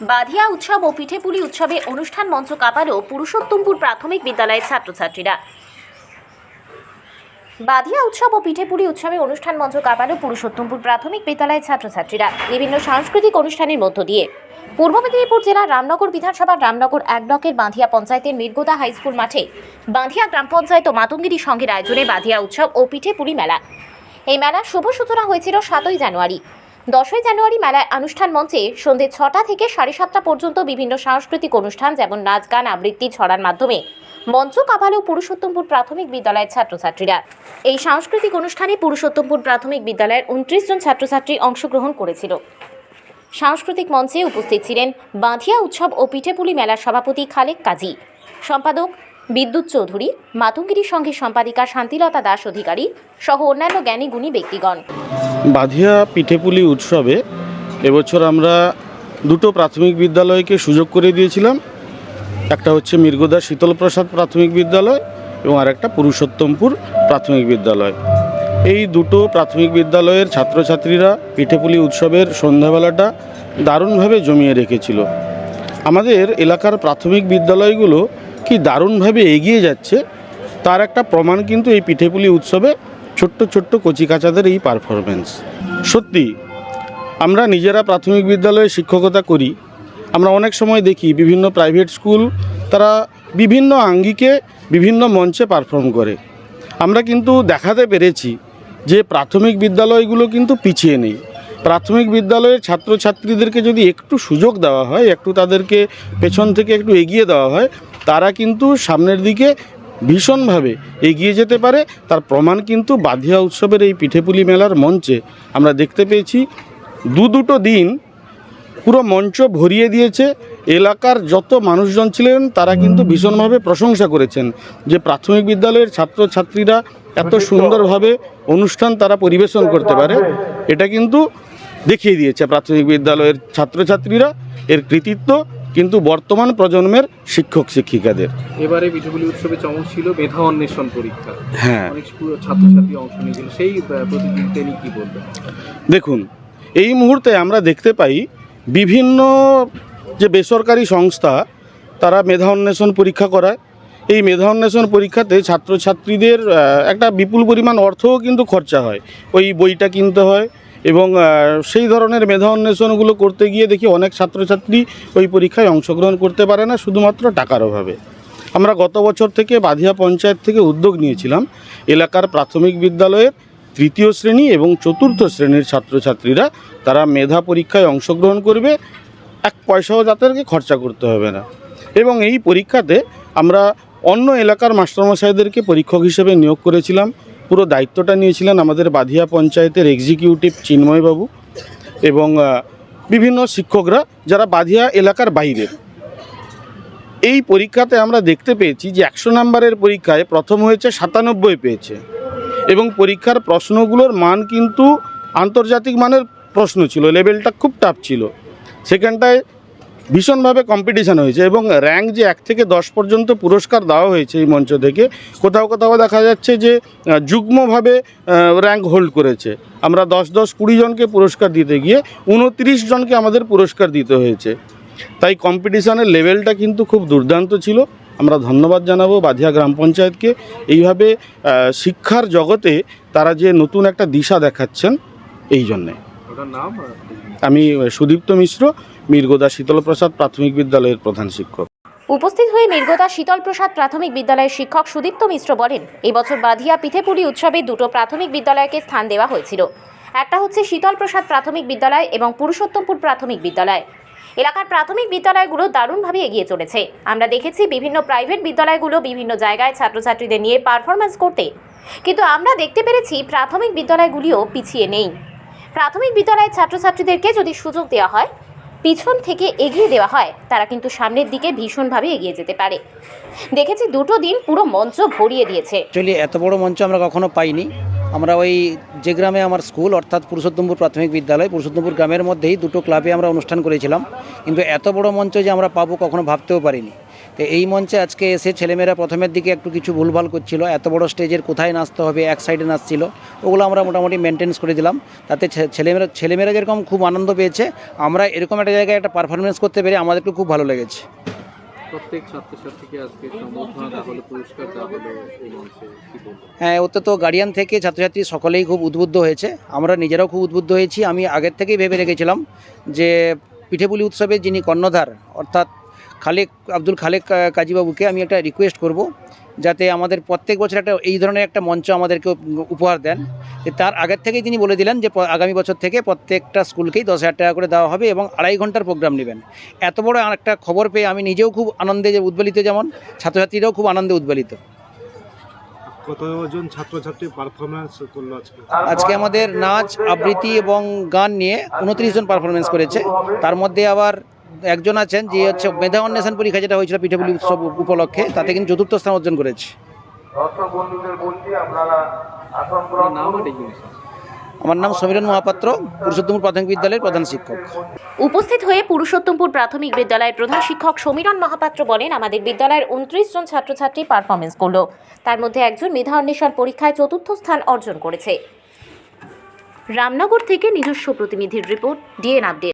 বাধিয়া উৎসব ও পিঠেপুলি উৎসবে অনুষ্ঠান মঞ্চ কাঁপালো পুরুষোত্তমপুর প্রাথমিক বিদ্যালয়ের ছাত্রছাত্রীরা। বাধিয়া উৎসব ও পিঠেপুলি উৎসবে অনুষ্ঠান মঞ্চ কাঁপালো পুরুষোত্তমপুর প্রাথমিক বিদ্যালয়ের ছাত্রছাত্রীরা বিভিন্ন সাংস্কৃতিক অনুষ্ঠানের মধ্য দিয়ে। পূর্ব মেদিনীপুর জেলার রামনগর বিধানসভার রামনগর এক ব্লকের বাঁধিয়া পঞ্চায়েতের মির্গোদা হাইস্কুল মাঠে বাঁধিয়া গ্রাম পঞ্চায়েত ও মাতঙ্গিরি সংঘের আয়োজনে বাঁধিয়া উৎসব ও পিঠেপুলি মেলা। এই মেলার শুভ সূচনা হয়েছিল সাতই জানুয়ারি। দশই জানুয়ারি মেলায় অনুষ্ঠান মঞ্চে সন্ধ্যে ছটা থেকে সাড়ে সাতটা পর্যন্ত বিভিন্ন সাংস্কৃতিক অনুষ্ঠান যেমন নাচ গান, আবৃত্তি, ছড়ার মাধ্যমে। মঞ্চ কাঁপালেও পুরুষোত্তমপুর প্রাথমিক বিদ্যালয়ের ছাত্রছাত্রীরা। এই সাংস্কৃতিক অনুষ্ঠানে পুরুষোত্তমপুর প্রাথমিক বিদ্যালয়ের উনত্রিশ জন ছাত্রছাত্রী অংশগ্রহণ করেছিল। সাংস্কৃতিক মঞ্চে উপস্থিত ছিলেন বাঁধিয়া উৎসব ও পিঠেপুলি মেলার সভাপতি খালেক কাজী। সম্পাদক বিদ্যুৎ চৌধুরী মাতঙ্গিরি সঙ্গে সম্পাদিকা শান্তিলতা দাস অধিকারী সহ অন্যান্য জ্ঞানী গুণী ব্যক্তিগণ। বাধিয়া পিঠেপুলি উৎসবে এবছর আমরা দুটো প্রাথমিক বিদ্যালয়কে সুযোগ করে দিয়েছিলাম। একটা হচ্ছে মির্গোদা শীতলপ্রসাদ প্রাথমিক বিদ্যালয় এবং আরেকটা পুরুষোত্তমপুর প্রাথমিক বিদ্যালয়। এই দুটো প্রাথমিক বিদ্যালয়ের ছাত্রছাত্রীরা পিঠেপুলি উৎসবের সন্ধ্যাবেলাটা দারুণভাবে জমিয়ে রেখেছিল। আমাদের এলাকার প্রাথমিক বিদ্যালয়গুলো কি দারুণভাবে এগিয়ে যাচ্ছে, তার একটা প্রমাণ কিন্তু এই পিঠেপুলি উৎসবে ছোট্ট ছোট্ট কচিকাচাদের এই পারফরমেন্স সত্যি, আমরা নিজেরা প্রাথমিক বিদ্যালয়ে শিক্ষকতা করি, আমরা অনেক সময় দেখি বিভিন্ন প্রাইভেট স্কুল তারা বিভিন্ন আঙ্গিকে বিভিন্ন মঞ্চে পারফর্ম করে। আমরা কিন্তু দেখাতে পেরেছি যে প্রাথমিক বিদ্যালয়গুলো কিন্তু পিছিয়ে নেই। প্রাথমিক বিদ্যালয়ের ছাত্রছাত্রীদেরকে যদি একটু সুযোগ দেওয়া হয়, একটু তাদেরকে পেছন থেকে একটু এগিয়ে দেওয়া হয় তারা কিন্তু সামনের দিকে ভীষণভাবে এগিয়ে যেতে পারে। তার প্রমাণ কিন্তু বাধিয়া উৎসবের এই পিঠেপুলি মেলার মঞ্চে। আমরা দেখতে পেয়েছি, দু দুটো দিন পুরো মঞ্চ ভরিয়ে দিয়েছে। এলাকার যত মানুষজন ছিলেন, তারা কিন্তু ভীষণভাবে প্রশংসা করেছেন যে প্রাথমিক বিদ্যালয়ের ছাত্রছাত্রীরা এত সুন্দরভাবে অনুষ্ঠান তারা পরিবেশন করতে পারে। এটা কিন্তু দেখিয়ে দিয়েছে প্রাথমিক বিদ্যালয়ের ছাত্রছাত্রীরা। এর কৃতিত্ব কিন্তু বর্তমান প্রজন্মের শিক্ষক শিক্ষিকাদের। এবারে পিঠেপুলি উৎসবে চমক ছিল মেধা অন্বেষণ পরীক্ষা। হ্যাঁ। অনেক ছাত্রছাত্রী অংশ নিয়েছিল। সেই প্রতিযোগিতা নিয়ে কি বলবেন? দেখুন এই মুহূর্তে আমরা দেখতে পাই বিভিন্ন যে বেসরকারি সংস্থা তারা মেধা অন্বেষণ পরীক্ষা করায়। এই মেধা অন্বেষণ পরীক্ষাতে ছাত্রছাত্রীদের একটা বিপুল পরিমাণ অর্থও কিন্তু খরচা হয়। ওই বইটা কিনতে হয় এবং সেই ধরনের মেধা অন্বেষণগুলো করতে গিয়ে দেখি অনেক ছাত্রছাত্রী ওই পরীক্ষায় অংশগ্রহণ করতে পারে না শুধুমাত্র টাকার অভাবে। আমরা গত বছর থেকে বাধিয়া পঞ্চায়েত থেকে উদ্যোগ নিয়েছিলাম। এলাকার প্রাথমিক বিদ্যালয়ের তৃতীয় শ্রেণি এবং চতুর্থ শ্রেণির ছাত্রছাত্রীরা তারা মেধা পরীক্ষায় অংশগ্রহণ করবে, এক পয়সাও যাদেরকে খরচা করতে হবে না। এবং এই পরীক্ষাতে আমরা অন্য এলাকার মাস্টারমশাইদেরকে পরীক্ষক হিসেবে নিয়োগ করেছিলাম। পুরো দায়িত্বটা নিয়েছিলেন আমাদের বাধিয়া পঞ্চায়েতের এক্সিকিউটিভ চিন্ময়বাবু এবং বিভিন্ন শিক্ষকরা যারা বাধিয়া এলাকার বাইরের এই পরীক্ষাতে আমরা দেখতে পেয়েছি যে একশো নম্বরের পরীক্ষায় প্রথম হয়েছে সাতানব্বই পেয়েছে এবং পরীক্ষার প্রশ্নগুলোর মান কিন্তু আন্তর্জাতিক মানের প্রশ্ন ছিল লেভেলটা খুব টাফ ছিল। সেখানটায় ভীষণভাবে কম্পিটিশান হয়েছে এবং র্যাঙ্ক যে এক থেকে দশ পর্যন্ত পুরস্কার দেওয়া হয়েছে এই মঞ্চ থেকে কোথাও কোথাও দেখা যাচ্ছে যে যুগ্মভাবে র্যাঙ্ক হোল্ড করেছে। আমরা দশ দশ কুড়ি জনকে পুরস্কার দিতে গিয়ে উনত্রিশ জনকে আমাদের পুরস্কার দিতে হয়েছে। তাই কম্পিটিশানের লেভেলটা কিন্তু খুব দুর্দান্ত ছিল। আমরা ধন্যবাদ জানাব বাধিয়া গ্রাম পঞ্চায়েতকে। এইভাবে শিক্ষার জগতে তারা যে নতুন একটা দিশা দেখাচ্ছেন এই জন্যে। আমি সুদীপ্ত মিশ্র। মির্গোদা শীতলপ্রসাদ প্রাথমিক বিদ্যালয়ের প্রধান শিক্ষক। উপস্থিত হয়ে মির্গোদা শীতল প্রসাদ প্রাথমিক বিদ্যালয়ের শিক্ষক সুদীপ্ত মিশ্র বলেন, এই বছর বাধিয়া পিঠেপুলি উৎসবে দুটো প্রাথমিক বিদ্যালয়কে স্থান দেওয়া হয়েছিল। একটা হচ্ছে শীতল প্রসাদ প্রাথমিক বিদ্যালয় এবং পুরুষোত্তমপুর প্রাথমিক বিদ্যালয়। এলাকার প্রাথমিক বিদ্যালয়গুলো দারুণভাবে এগিয়ে চলেছে। আমরা দেখেছি বিভিন্ন প্রাইভেট বিদ্যালয়গুলো বিভিন্ন জায়গায় ছাত্রছাত্রীদের নিয়ে পারফরমেন্স করতে। কিন্তু আমরা দেখতে পেরেছি প্রাথমিক বিদ্যালয়গুলিও পিছিয়ে নেই। প্রাথমিক বিদ্যালয়ের ছাত্রছাত্রীদেরকে যদি সুযোগ দেওয়া হয় পিছন থেকে এগিয়ে দেওয়া হয়, তারা কিন্তু সামনের দিকে ভীষণভাবে এগিয়ে যেতে পারে। দেখেছি দুটো দিন পুরো মঞ্চ ভরিয়ে দিয়েছে। অ্যাকচুয়ালি এত বড় মঞ্চ আমরা কখনো পাইনি। আমরা ওই যে গ্রামে আমার স্কুল, অর্থাৎ পুরুষোত্তমপুর প্রাথমিক বিদ্যালয়, পুরুষোত্তমপুর গ্রামের মধ্যেই দুটো ক্লাবে আমরা অনুষ্ঠান করেছিলাম। কিন্তু এত বড় মঞ্চ যে আমরা পাবো কখনো ভাবতেও পারিনি। তো এই মঞ্চে আজকে এসে ছেলেমেয়েরা প্রথমের দিকে একটু কিছু ভুলভাল করছিল এত বড় স্টেজের কোথায় নাচতে হবে এক সাইডে নাচছিল ওগুলো আমরা মোটামুটি মেনটেন্স করে দিলাম। তাতে ছেলেমেয়েরা ছেলেমেয়েরা যেরকম খুব আনন্দ পেয়েছে আমরা এরকম একটা জায়গায় একটা পারফরমেন্স করতে পেরে আমাদেরকে খুব ভালো লেগেছে। প্রত্যেক ছাত্রছাত্রীকে আজকে সম্বর্ধনা দেওয়া হলো পুরস্কার দেওয়া হলো এই মঞ্চে হ্যাঁ ওতে তো গার্ডিয়ান থেকে ছাত্রছাত্রী সকলেই খুব উদ্বুদ্ধ হয়েছে। আমরা নিজেরাও খুব উদ্বুদ্ধ হয়েছি। আমি আগের থেকেই ভেবে রেখেছিলাম যে পিঠেপুলি উৎসবে যিনি কর্ণধার অর্থাৎ খালেক আব্দুল খালেক কাজীবাবুকে আমি একটা রিকোয়েস্ট করব যাতে আমাদের প্রত্যেক বছর একটা এই ধরনের একটা মঞ্চ আমাদেরকে উপহার দেন। তার আগের থেকেই তিনি বলে দিলেন যে আগামী বছর থেকে প্রত্যেকটা স্কুলকেই দশ হাজার টাকা করে দেওয়া হবে এবং আড়াই ঘণ্টার প্রোগ্রাম নেবেন। এত বড় একটা খবর পেয়ে আমি নিজেও খুব আনন্দে যে উদ্বেলিত যেমন ছাত্রছাত্রীরাও খুব আনন্দে উদ্বেলিত। কতজন ছাত্রছাত্রী পারফরমেন্স করল আজকে? আজকে আমাদের নাচ আবৃত্তি এবং গান নিয়ে উনত্রিশ জন পারফরমেন্স করেছে। তার মধ্যে আবার একজন আছেন যে হচ্ছে মেধা অন্বেষণ পরীক্ষা যেটা হয়েছিল পিঠেপুলি উৎসব উপলক্ষে, তাতে কিন্তু চতুর্থ স্থান অর্জন করেছে। আমার নাম সমীরণ মহাপাত্র, পুরুষোত্তমপুর প্রাথমিক বিদ্যালয়ের প্রধান শিক্ষক। উপস্থিত হয়ে পুরুষোত্তমপুর প্রাথমিক বিদ্যালয়ের প্রধান শিক্ষক সমীরণ মহাপাত্র বলেন, আমাদের বিদ্যালয়ের উনত্রিশ জন ছাত্রছাত্রী পারফরমেন্স করল। তার মধ্যে একজন মেধা অন্বেষণ পরীক্ষায় চতুর্থ স্থান অর্জন করেছে। রামনগর থেকে নিজস্ব প্রতিনিধির রিপোর্ট ডিএন আপডেট